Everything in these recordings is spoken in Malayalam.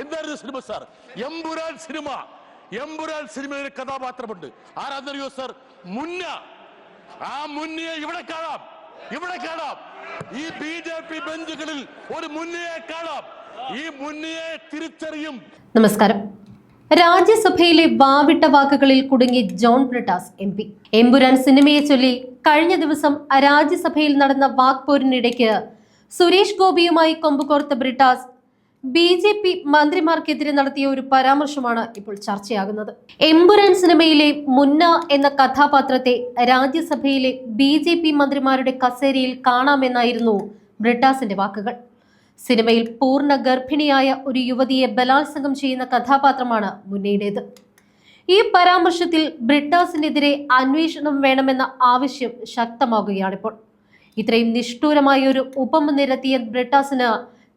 എന്തായിരുന്നു cinema sir? Empuraan cinema. Empuraan സിനിമയിലെ കഥാപാത്രമുണ്ട്. ആരാന്നറിയോ സർ? മുന്ന. ആ മുന്നയെ ഇവിടെ കാണാം. ഇവിടെ കാണാം. ഈ ബി ജെ പി ബെഞ്ചുകളിൽ ഒരു മുന്നയെ കാണാം. ഈ മുന്നയെ തിരിച്ചറിയും. നമസ്കാരം. രാജ്യസഭയിലെ വാവിട്ട വാക്കുകളിൽ കുടുങ്ങി John Brittas M P. Empuraan സിനിമയെ ചൊല്ലി കഴിഞ്ഞ ദിവസം രാജ്യസഭയിൽ നടന്ന വാക്പോരിനിടയ്ക്ക് സുരേഷ് ഗോപിയുമായി കൊമ്പുകോർത്ത ബ്രിട്ടാസ് ബി ജെ പി മന്ത്രിമാർക്കെതിരെ നടത്തിയ ഒരു പരാമർശമാണ് ഇപ്പോൾ ചർച്ചയാകുന്നത്. എമ്പുരാൻ സിനിമയിലെ മുന്ന എന്ന കഥാപാത്രത്തെ രാജ്യസഭയിലെ ബി ജെ പി മന്ത്രിമാരുടെ കസേരയിൽ കാണാമെന്നായിരുന്നു ബ്രിട്ടാസിന്റെ വാക്കുകൾ. സിനിമയിൽ പൂർണ ഗർഭിണിയായ ഒരു യുവതിയെ ബലാത്സംഗം ചെയ്യുന്ന കഥാപാത്രമാണ് മുന്നയുടേത്. ഈ പരാമർശത്തിൽ ബ്രിട്ടാസിനെതിരെ അന്വേഷണം വേണമെന്ന ആവശ്യം ശക്തമാകുകയാണിപ്പോൾ. ഇത്രയും നിഷ്ഠൂരമായ ഒരു ഉപമ നിരത്തിയ ബ്രിട്ടാസിന്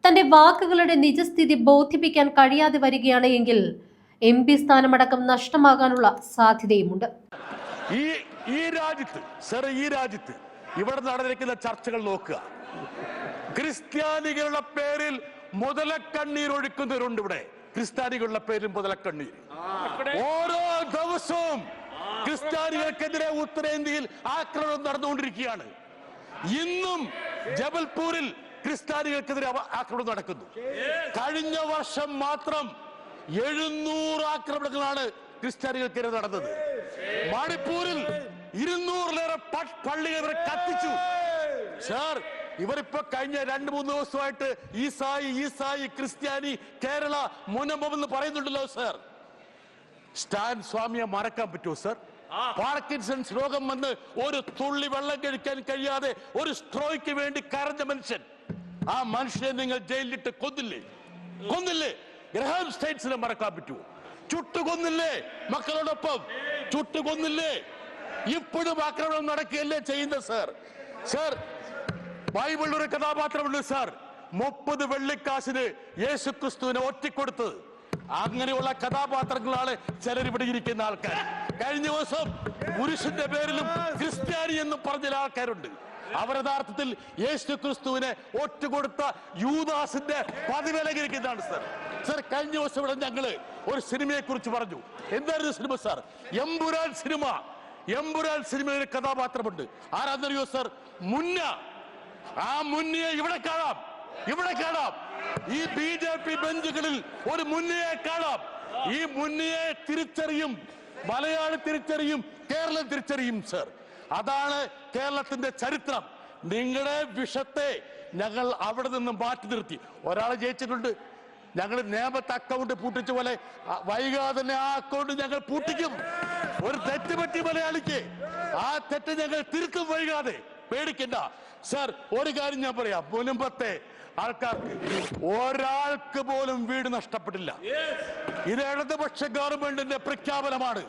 തന്റെ വാക്കുകളുടെ നിജസ്ഥിതി ബോധിപ്പിക്കാൻ കഴിയാതെ വരികയാണ് എങ്കിൽ എം പി സ്ഥാനമടക്കം നഷ്ടമാകാനുള്ള സാധ്യതയുമുണ്ട്. ഈ ഈ രാജ്യത്ത് സർ ഈ രാജ്യത്ത് ഇവിടെ നടന്നിരിക്കുന്ന ചർച്ചകൾ നോക്കുക. ക്രിസ്ത്യാനികളുടെ പേരിൽ മുതലക്കണ്ണീർ ഒഴുക്കുന്നവരുണ്ട് ഇവിടെ. ക്രിസ്ത്യാനികളുടെ പേരിൽ മുതലക്കണ്ണീർ. ഓരോ ദിവസവും ക്രിസ്ത്യാനികൾക്കെതിരെ ഉത്തരേന്ത്യയിൽ ആക്രമണം നടന്നുകൊണ്ടിരിക്കുകയാണ്. ഇന്നും ജബൽപൂരിൽ ക്രിസ്ത്യാനികൾക്കെതിരെ ആക്രമണം നടക്കുന്നു. കഴിഞ്ഞ വർഷം മാത്രം എഴുന്നൂറ് ആക്രമണങ്ങളാണ് ക്രിസ്ത്യാനികൾക്കെതിരെ നടന്നത്. മണിപ്പൂരിൽ ഇരുന്നൂറിലേറെ പള്ളികൾ ഇവരെ കത്തിച്ചു. സാർ ഇവരിപ്പോ കഴിഞ്ഞ രണ്ട് മൂന്ന് ദിവസമായിട്ട് ഈസായി ഈസായി ക്രിസ്ത്യാനി കേരള മുനമ്പം എന്ന് പറയുന്നുണ്ടല്ലോ സാർ സ്റ്റാൻ സ്വാമിയെ മറക്കാൻ പറ്റുമോ സാർ പാർക്കിൻസൺസ് രോഗം വന്ന് ഒരു തുള്ളി വെള്ളം കഴിക്കാൻ കഴിയാതെ ഒരു സ്ട്രോയ്ക്ക് വേണ്ടി കരഞ്ഞ മനുഷ്യൻ. ആ മനുഷ്യനെ നിങ്ങൾ ജയിലിലിട്ട് കൊന്നില്ലേ? കൊന്നില്ലേ? ഗ്രഹാം സ്റ്റേറ്റ്സിനെ മറക്കാൻ പറ്റുമോ? ചുട്ടു കൊന്നില്ലേ മക്കളോടൊപ്പം? ചുട്ടു കൊന്നില്ലേ ഇപ്പോഴും ആക്രമണം നടക്കുകയല്ലേ ചെയ്യുന്ന സർ സർ ബൈബിളിൽ ഒരു കഥാപാത്രമുണ്ട് സാർ മുപ്പത് വെള്ളിക്കാശിന് യേശു ക്രിസ്തുവിനെ ഒറ്റിക്കൊടുത്തത് അങ്ങനെയുള്ള കഥാപാത്രങ്ങളാണ് ചിലർ ഇവിടെ ഇരിക്കുന്ന ആൾക്കാർ. കഴിഞ്ഞ ദിവസം പുരുഷന്റെ പേരിലും ക്രിസ്ത്യാനി എന്ന് പറഞ്ഞ ആൾക്കാരുണ്ട്. അവർ യഥാർത്ഥത്തിൽ യേശു ക്രിസ്തുവിനെ ഒറ്റുകൊടുത്ത യൂദാസിന്റെ പതിവിലകരിക്കുന്നതാണ് സർ. സർ കഴിഞ്ഞ ദിവസം ഇവിടെ ഞങ്ങൾ ഒരു സിനിമയെ കുറിച്ച് പറഞ്ഞു. എന്തായിരുന്നു cinema sir? Empuraan cinema. Empuraan സിനിമയിലെ കഥാപാത്രമുണ്ട്. ആരാന്നറിയോ സർ? മുന്ന. ആ മുന്നിയെ ഇവിടെ കാണാം. ഇവിടെ കാണാം. ഈ ബി ജെ പി ബെഞ്ചുകളിൽ ഒരു മുന്നയെ കാണാം. ഈ മുന്നയെ തിരിച്ചറിയും. മലയാളി തിരിച്ചറിയും. കേരളം തിരിച്ചറിയും സർ. അതാണ് കേരളത്തിന്റെ ചരിത്രം. നിങ്ങളുടെ വിഷത്തെ ഞങ്ങൾ അവിടെ നിന്നും മാറ്റി നിർത്തി. ഒരാൾ ജയിച്ചിട്ടുണ്ട്. ഞങ്ങൾ നേമത്തെ അക്കൗണ്ട് പൂട്ടിച്ച പോലെ വൈകാതെ തന്നെ ആ അക്കൗണ്ട് ഞങ്ങൾ പൂട്ടിക്കും. ഒരു തെറ്റ് പറ്റി മലയാളിക്ക് ആ തെറ്റ് ഞങ്ങൾ തിരുത്തും വൈകാതെ. പേടിക്കണ്ട. സർ ഒരു കാര്യം ഞാൻ പറയാം. മുൻപത്തെ ആൾക്കാർക്ക് ഒരാൾക്ക് പോലും വീട് നഷ്ടപ്പെട്ടില്ല. ഇത് ഇടതുപക്ഷ ഗവൺമെന്റിന്റെ പ്രഖ്യാപനമാണ്.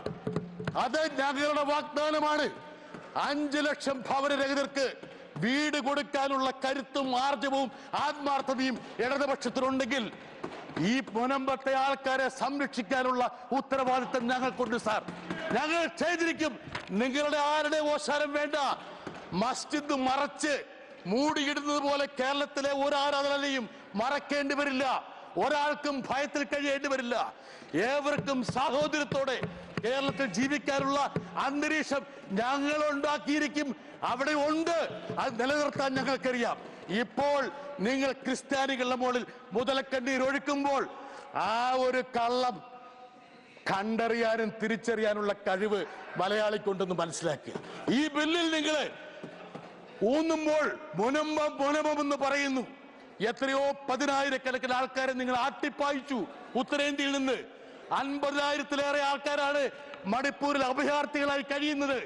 അത് ഞങ്ങളുടെ വാഗ്ദാനമാണ്. അഞ്ചു ലക്ഷം ഭവനരഹിതർക്ക് വീട് കൊടുക്കാനുള്ള കരുത്തും ആർജവും ആത്മാർത്ഥതയും ഇടതുപക്ഷത്തിനുണ്ടെങ്കിൽ ഈ മുനമ്പത്തെ ആൾക്കാരെ സംരക്ഷിക്കാനുള്ള ഉത്തരവാദിത്തം ഞങ്ങൾക്കുണ്ട് സാർ. ഞങ്ങൾ ചെയ്തിരിക്കും. നിങ്ങളുടെ ആരുടെ ഓശാരം വേണ്ട. മസ്ജിദ് മറച്ച് മൂടിയിടുന്നത് പോലെ കേരളത്തിലെ ഒരു ആരാധനയും മറക്കേണ്ടി വരില്ല. ഒരാൾക്കും ഭയത്തിൽ കഴിയേണ്ടി വരില്ല. ഏവർക്കും സാഹോദര്യത്തോടെ കേരളത്തിൽ ജീവിക്കാനുള്ള അന്തരീക്ഷം ഞങ്ങൾ ഉണ്ടാക്കിയിരിക്കും അവിടെ ഉണ്ട്. അത് നിലനിർത്താൻ ഞങ്ങൾക്കറിയാം. ഇപ്പോൾ നിങ്ങൾ ക്രിസ്ത്യാനികളുടെ മുകളിൽ മുതലക്കണ്ണീർ ഒഴുക്കുമ്പോൾ ആ ഒരു കള്ളം കണ്ടറിയാനും തിരിച്ചറിയാനുള്ള കഴിവ് മലയാളിക്കുണ്ടെന്ന് മനസ്സിലാക്കുക. ഈ ബില്ലിൽ നിങ്ങൾ ഊന്നുമ്പോൾ മുനമ്പം എന്ന് പറയുന്നു. എത്രയോ പതിനായിരക്കണക്കിന് ആൾക്കാരെ നിങ്ങൾ ആട്ടിപ്പായിച്ചു ഉത്തരേന്ത്യയിൽ നിന്ന്. അൻപതിനായിരത്തിലേറെ ആൾക്കാരാണ് മണിപ്പൂരിൽ അഭയാർത്ഥികളായി കഴിയുന്നത്.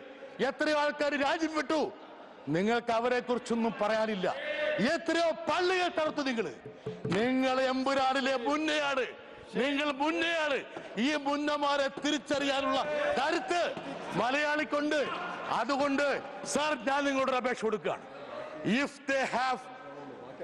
എത്രയോ ആൾക്കാർ രാജ്യം വിട്ടു. നിങ്ങൾക്ക് അവരെ കുറിച്ചൊന്നും പറയാനില്ല. എത്രയോ പള്ളികൾ തകർത്തു നിങ്ങൾ നിങ്ങൾ എമ്പുരാനിലെ മുന്നയാണ്. നിങ്ങൾ മുന്നയാണ്. ഈ മുന്നമാരെ തിരിച്ചറിയാനുള്ള കരുത്ത് മലയാളിക്കുണ്ട് അതുകൊണ്ട് സാർ ഞാൻ നിങ്ങളോട് അപേക്ഷ കൊടുക്കുകയാണ്. If they have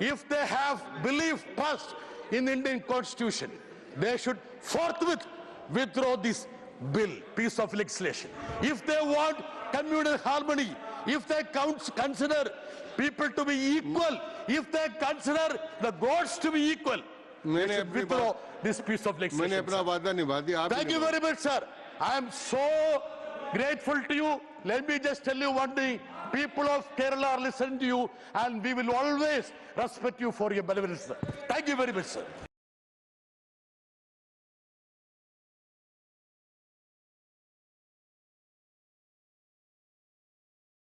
if they have believe first in Indian constitution, they should forthwith withdraw this bill, piece of legislation. If they want communal harmony, if they count, consider people to be equal, if they consider the gods to be equal, मैंने should अपनी withdraw बात- this piece of मैंने legislation. अपना वादा निभा दिया आप ही Thank you निभाओ। very much, sir. I am so grateful to you. Let me just tell you one thing. People of Kerala are listening to you and we will always respect you for your benevolence. sir. Thank you very much, sir.